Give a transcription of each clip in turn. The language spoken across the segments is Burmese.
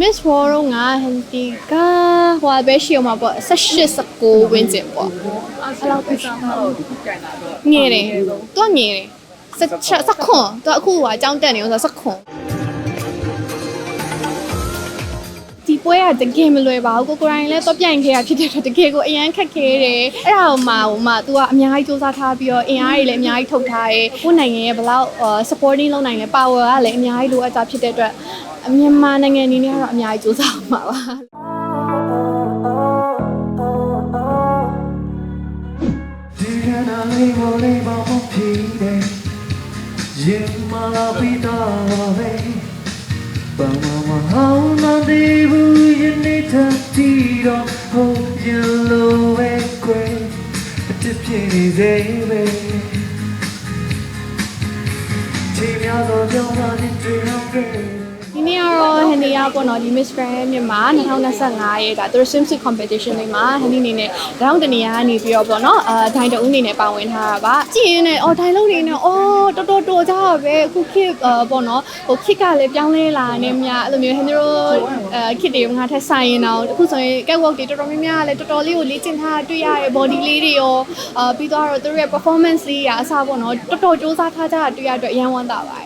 Miss World တော့ငါဟန်တီကဟိုပဲရှိအောင်မှာပေါ့18 19ဝင်းကျင်ပေါ့အဲ့လောက်ဖြစ်တာတော့ကန်တာတော့ငယ်တယ်သူကငယ်တယ်16 19သူကအခုဟိုအကြောင်းတက်နေလို့ဆို19ဒီ ပွဲကတကယ်မလွယ်ပါဘူးကိုကိုရိုင်းလည်းတော့ပြိုင်ခဲ့ရဖြစ်တဲ့အတွက်တကယ်ကိုအရန်ခက်ခဲတယ်အဲ့ဒါကိုမှဟိုမှ तू ကအများကြီးစူးစမ်းထားပြီးတော့အင်အားတွေလည်းအများကြီးထုတ်ထားတယ်ကိုယ့်နိုင်ငံရဲ့ဘယ်လောက် supporting လုပ်နိုင်လဲ power ကလည်းအများကြီးလိုအပ်တာဖြစ်တဲ့အတွက်မြန်မာနိုင်ငံအနေနဲ့ကတော့အများကြီးစူးစမ်းမှာပါဒီကနေ့လေးမလေးမမဖြစ်တယ်ရင်မလာပြီးတော့ပဲဘာမှမဟောင်းမသေးဘူး ယနေ့တည်းတီတော့ဟုတ်ရင်လို့ပဲကွယ်အတစ်ပြင်းနေစေပဲချိန်များသောကြောင့်ပါနေတွေ့တော့ခဲ့ဒီ နေ့ကတော့ဟန်ဒီယာပေါ့နော်ဒီ Miss Grand မြန်မာ2025ရဲ့ဒါသူတို့ swimsuit competition လေးမှာဟန်ဒီအနေနဲ့တောင်းတနေရကနေပြီးတော့ပေါ့နော်အာဒိုင်တဦးအနေနဲ့ပါဝင်ထားတာပါကြည့်ရင်လည်းအော်ဒိုင်လုံးနေနဲ့အော်တော်တော်တော်ကြတာပဲအခုခေတ်အာပေါ့နော်ဟိုခေတ်ကလည်းပြောင်းလဲလာနေမြအဲ့လိုမျိုးဟန်ဒီတို့အာခေတ်တွေငါထက်ဆိုင်ရင်တော့အခုဆိုရင် catwalk တွေတော်တော်များများလည်းတော်တော်လေးကိုလေ့ကျင့်ထားတွေ့ရတဲ့ body လေးတွေရောအာပြီးတော့သူတို့ရဲ့ performance လေးရာအစားပေါ့နော်တော်တော်စူးစမ်းထားကြတာတွေ့ရတော့အရန်ဝမ်းသာပါတယ်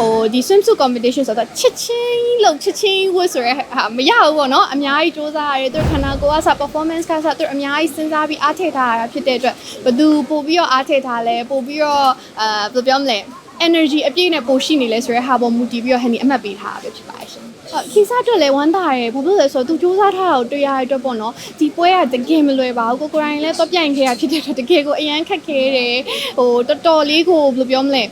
ဟိုဒီ swimsuit competition ဆိုတော့ချစ်ချင်းလို့ချစ်ချင်းဝတ်ဆိုရဲဟာမရဘူးပေါ့နော်အများကြီးစူးစမ်းရတယ်သူခန္ဓာကိုယ်ကစ performance ကစသူအများကြီးစဉ်းစားပြီးအားထည့်ထားရတာဖြစ်တဲ့အတွက်ဘယ်သူပို့ပြီးတော့အားထည့်ထားလဲပို့ပြီးတော့အာဘယ်လိုပြောမလဲ energy အပြည့်နဲ့ပို့ရှိနေလဲဆိုရဲဟာပေါ်မူတည်ပြီးတော့ဟန်ဒီအမှတ်ပေးထားတာပဲဖြစ်ပါတယ်ရှင်ဟုတ်ခီစားအတွက်လည်းဝမ်းသာရယ်ဘာလို့လဲဆိုတော့သူစူးစမ်းထားတာကိုတွေ့ရတဲ့အတွက်ပေါ့နော်ဒီပွဲကတကယ်မလွယ်ပါဘူးကိုကိုရိုင်းလည်းတော့ပြိုင်ခဲ့ရဖြစ်တဲ့အတွက်တကယ်ကိုအရန်ခက်ခဲတယ်ဟိုတော်တော်လေးကိုဘယ်လိုပြောမလဲ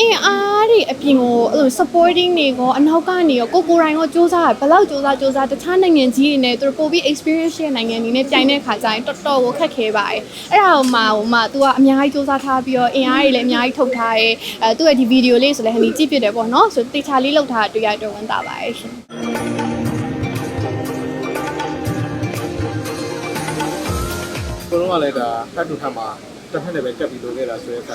အင်းအားတွေအပြင်ကိုအဲ့လို supporting တွေကောအနောက်ကနေရောကိုကိုရိုင်းရောစူးစမ်းရဘယ်လောက်စူးစမ်းစူးစမ်းတခြားနိုင်ငံကြီးတွေနဲ့သူတို့ပို့ပြီး experience ရဲ့နိုင်ငံတွေနဲ့ပြိုင်တဲ့ခါကျရင်တော်တော်ကိုခက်ခဲပါတယ်အဲ့ဒါကိုမှဟိုမှ तू ကအများကြီးစူးစမ်းထားပြီးတော့အင်အားတွေလည်းအများကြီးထုတ်ထားရဲအဲသူ့ရဲ့ဒီ video လေးဆိုလည်းဟန်ဒီကြည့်ပြတယ်ပေါ့နော်ဆိုတေချာလေးလောက်ထားတာတွေ့ရတော့ဝန်တာပါတယ်ရှင်ကိုလုံးကလည်းဒါဖတ်တူထပ်မှာ တစ်ဖက်နဲ့ပဲကပ်ပြီးလုပ်ခဲ့တာဆိုရဲက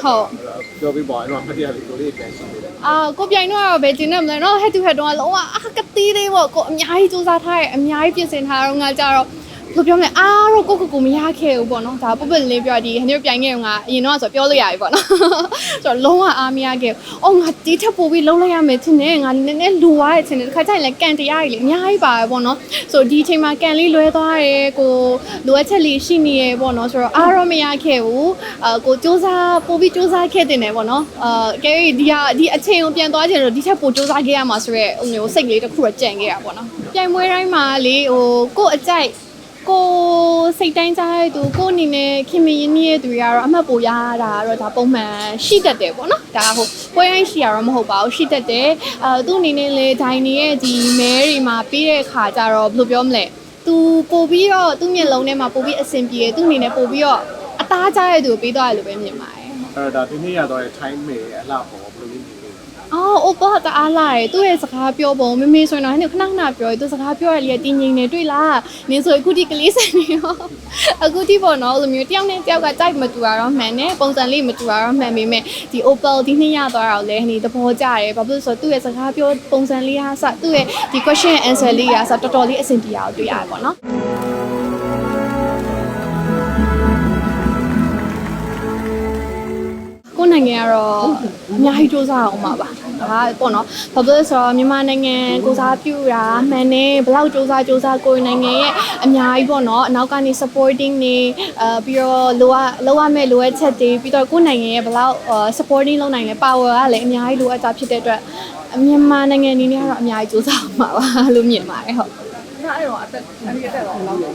ပြောပြီးပါအဲ့တော့ဖတ်ရလေးကိုလေးပြန်ရှင်းနေတယ်အာကိုပြိုင်တော့ကတော့ဘယ်ကျင်းနေမလဲနော် head to head တော့လုံးဝအာကတိလေးပေါ့ကိုအများကြီးစူးစမ်းထားရဲအများကြီးပြင်ဆင်ထားတော့ငါကြတော့ ဘယ်လိုပြောမလဲအားတော့ကိုကိုကိုမရခဲ့ဘူးပေါ့နော်ဒါပုပ္ပလေးပြောဒီဟန်ဒီပြိုင်ခဲ့တော့ငါအရင်တော့ဆိုပြောလို့ရပြီပေါ့နော်ဆိုတော့လုံးဝအားမရခဲ့ဘူးအော်ငါဒီထက်ပိုပြီးလုံးလိုက်ရမယ်ထင်တယ်ငါနည်းနည်းလူသွားတယ်ထင်တယ်တစ်ခါကျရင်လည်းကန်တရားကြီးလေအများကြီးပါပဲပေါ့နော်ဆိုဒီအချိန်မှာကန်လေးလွဲသွားတယ်ကိုလိုအပ်ချက်လေးရှိနေရပေါ့နော်ဆိုတော့အားတော့မရခဲ့ဘူးအာကိုစူးစမ်းပိုပြီးစူးစမ်းခဲ့တင်တယ်ပေါ့နော်အာကဲဒီဟာဒီအချိန်ကိုပြန်သွားချင်တော့ဒီထက်ပိုစူးစမ်းခဲ့ရမှာဆိုရဲဟိုမျိုးစိတ်လေးတစ်ခုတော့ကြံခဲ့ရပေါ့နော်ပြိုင်ပွဲတိုင်းမှာလေဟိုကို့အကြိုက် ကိုစိတ်တိုင်းစားတဲ့သူကိုအနေနဲ့ခင်မင်းရင်းနှီးရဲ့သူတွေကတော့အမှတ်ပိုရတာကတော့ဒါပုံမှန်ရှိတတ်တယ်ပေါ့နော်ဒါဟိုပွဲတိုင်းရှိရတော့မဟုတ်ပါဘူးရှိတတ်တယ်အဲသူအနေနဲ့လေဒိုင်နေရဲ့ဒီမဲတွေမှာပြီးတဲ့အခါကျတော့ဘယ်လိုပြောမလဲသူပို့ပြီးတော့သူ့မျက်လုံးထဲမှာပို့ပြီးအဆင်ပြေတယ်သူအနေနဲ့ပို့ပြီးတော့အသားကျတဲ့သူကိုပေးသွားတယ်လို့ပဲမြင်ပါတယ်အဲ့တော့ဒါဒီနေ့ရတော့ time မေအလှပေါ်ဘယ်လိုလေးနေလဲ အော်အိုပါတအားလာတယ်သူ့ရဲ့စကားပြောပုံမမေဆိုရင်တော့ဟဲ့ခဏခဏပြောတယ်သူစကားပြောရလေတင်းငိမ့်နေတွေ့လားနင်းဆိုအခုဒီကလေးစံနေရောအခုဒီပေါ့နော်လိုမျိုးတယောက်နဲ့တယောက်ကကြိုက်မတူတာတော့မှန်တယ်ပုံစံလေးမတူတာတော့မှန်ပေမဲ့ဒီ Opal ဒီနေ့ရသွားတာကိုလည်းဟိသဘောကျတယ်ဘာဖြစ်လို့ဆိုတော့သူ့ရဲ့စကားပြောပုံစံလေးဟာစသူ့ရဲ့ဒီ question and answer လေးဟာစတော်တော်လေးအဆင်ပြေအောင်တွေ့ရတယ်ပေါ့နော် ကိုယ်နိုင်ငံကတော့အများကြီးစူးစမ်းအောင်ပါပါဒါကပေါ့နော်ဘာဖြစ်လဲဆိုတော့မြန်မာနိုင်ငံကိုစားပြုတာမှန်နေဘယ်လောက်စူးစမ်းစူးစမ်းကိုယ်နိုင်ငံရဲ့အများကြီးပေါ့နော်အနောက်ကနေ supporting နေအဲပြီးတော့လိုအပ်လိုအပ်မဲ့လိုအပ်ချက်တွေပြီးတော့ကိုယ်နိုင်ငံရဲ့ဘယ်လောက် supporting လုပ်နိုင်လဲ power ကလည်းအများကြီးလိုအပ်တာဖြစ်တဲ့အတွက်မြန်မာနိုင်ငံအနေနဲ့ကတော့အများကြီးစူးစမ်းအောင်ပါပါလို့မြင်ပါတယ်ဟုတ်ဒါအဲ့တော့အသက်အနည်းတက်တော့ဘယ်လောက်လဲ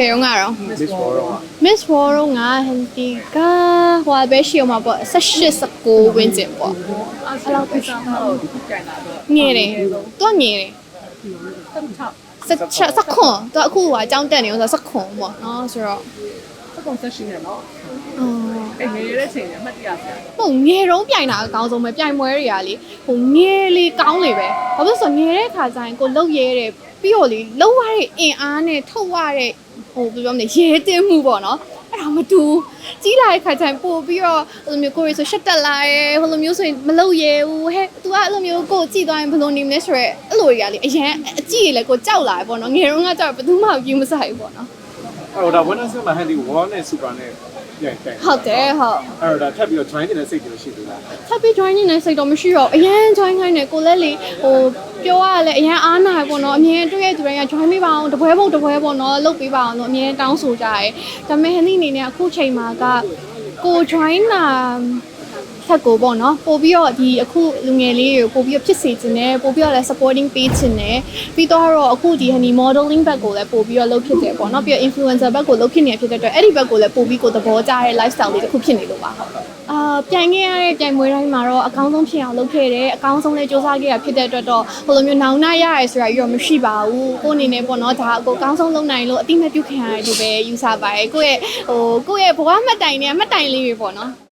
ဖေရုံကတော့ Miss World က Miss World တော့ငါဟန်တီကဟိုပဲရှိအောင်မှာပေါ့18 19ဝင်းကျင်ပေါ့အဲ့လောက်ဖြစ်တာတော့ကန်တာတော့ငယ်တယ်သူကငယ်တယ်ဆက်ချစက်စက်ခွန်သူကအခုကအကြောင်းတက်နေလို့ဆိုစက်ခွန်ပေါ့နော်ဆိုတော့ဆက်ကုန်ဆက်ရှိနေတော့အော်အဲ့ငယ်ရတဲ့ချိန်နဲ့အမှတ်တရဆရာဟိုငယ်တုံးပြိုင်တာအကောင်းဆုံးပဲပြိုင်ပွဲတွေကလေဟိုငယ်လေးကောင်းလေပဲဘာလို့လဲဆိုတော့ငယ်တဲ့ခါကျရင်ကိုလှုပ်ရဲတယ်ပြီးတော့လေလှုပ်ရတဲ့အင်အားနဲ့ထုတ်ရတဲ့ ဟိုဘယ်လိုပြောမလဲရဲတင်းမှုပေါ့နော်အဲ့ဒါမတူကြီးလာတဲ့ခါကျရင်ပို့ပြီးတော့အဲ့လိုမျိုးကိုရီဆိုရှက်တက်လာရဲဟိုလိုမျိုးဆိုရင်မလုပ်ရဲဘူးဟဲ့ तू ကအဲ့လိုမျိုးကိုကြည့်သွားရင်ဘယ်လိုနေမလဲဆိုရဲအဲ့လိုတွေကလေအရင်အကြည့်ရလေကိုကြောက်လာတယ်ပေါ့နော်ငယ်တုန်းကကြောက်ဘယ်သူမှယူမဆိုင်ဘူးပေါ့နော်အဲ့တော့ဒါဝန်ထမ်းစမှာဟန်ဒီဝါနဲ့စူပါနဲ့ပြန်တိုင်ဟုတ်တယ်ဟုတ်အဲ့တော့ဒါထပ်ပြီးတော့ join နေတဲ့စိတ်တွေရှိသေးလားထပ်ပြီး join နေတဲ့စိတ်တော့မရှိတော့ဘူးအရန် join ခိုင်းတယ်ကိုလည်းလေဟို ပြောရလဲအရန်အားနာပေါ့နော်အမြင်တွေ့ရသူတွေက join ပေးပါအောင်တပွဲပုတ်တပွဲပေါ့နော်လုပ်ပေးပါအောင်လို့အမြင်တောင်းဆိုကြတယ်ဒါပေမဲ့ဟန်ဒီအနေနဲ့အခုချိန်မှာကကို join လာ ထက်ကိုပေါ့နော်ပို့ပြီးတော့ဒီအခုလူငယ်လေးတွေကိုပို့ပြီးတော့ဖြစ်စေချင်တယ်ပို့ပြီးတော့လည်း supporting ပေးချင်တယ်ပြီးတော့အခုဒီ honey modeling ဘက်ကိုလည်းပို့ပြီးတော့လုပ်ဖြစ်တယ်ပေါ့နော်ပြီးတော့ influencer ဘက်ကိုလုပ်ဖြစ်နေဖြစ်တဲ့အတွက်အဲ့ဒီဘက်ကိုလည်းပို့ပြီးကိုသဘောကျတဲ့ lifestyle လေးတစ်ခုဖြစ်နေလို့ပါဟုတ်အာပြိုင်ခဲ့ရတဲ့ပြိုင်ပွဲတိုင်းမှာတော့အကောင်းဆုံးဖြစ်အောင်လုပ်ခဲ့တယ်အကောင်းဆုံးလေးစူးစမ်းခဲ့ရဖြစ်တဲ့အတွက်တော့ဟိုလိုမျိုးနောင်နာရရဲဆိုတာကြီးတော့မရှိပါဘူးကိုအနေနဲ့ပေါ့နော်ဒါအကိုအကောင်းဆုံးလုပ်နိုင်လို့အတိမတ်ပြုခံရတယ်လို့ပဲယူဆပါတယ်ကိုယ့်ရဲ့ဟိုကိုယ့်ရဲ့ဘဝမှတ်တိုင်နဲ့မှတ်တိုင်လေးတွေပေါ့နော်